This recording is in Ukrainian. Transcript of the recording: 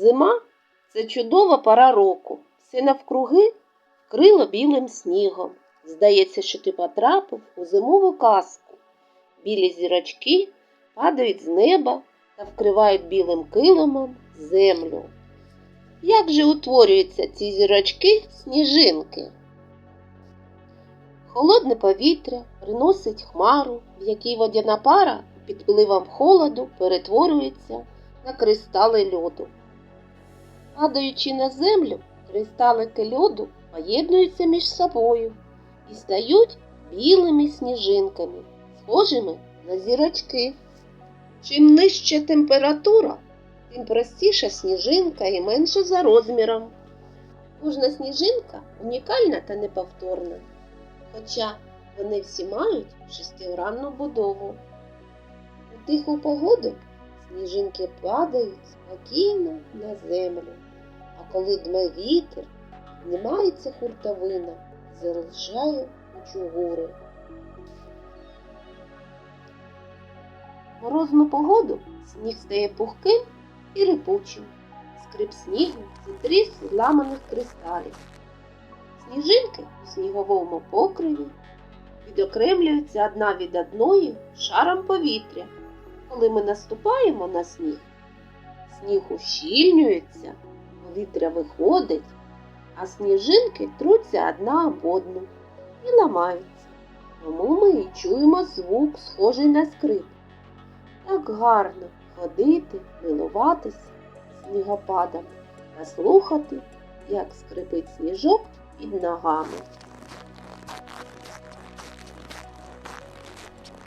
Зима це чудова пора року. Все навкруги вкрило білим снігом. Здається, що ти потрапив у зимову казку. Білі зірочки падають з неба та вкривають білим килимом землю. Як же утворюються ці зірочки сніжинки? Холодне повітря приносить хмару, в якій водяна пара під впливом холоду перетворюється на кристали льоду. Падаючи на землю, кристалики льоду поєднуються між собою і стають білими сніжинками, схожими на зірочки. Чим нижча температура, тим простіша сніжинка і менша за розміром. Кожна сніжинка унікальна та неповторна, хоча вони всі мають шестигранну будову. У тиху погоду сніжинки падають спокійно на землю, а коли дме вітер, знімається хуртовина, залишає кучугури. В морозну погоду сніг стає пухким і рипучим. Скрип снігу це тріс зламаних кристалів. Сніжинки у сніговому покриві відокремлюються одна від одної шаром повітря. Коли ми наступаємо на сніг, сніг ущільнюється, повітря виходить, а сніжинки труться одна об одну і ламаються. Тому ми і чуємо звук, схожий на скрип. Так гарно ходити, милуватися снігопадом та слухати, як скрипить сніжок під ногами.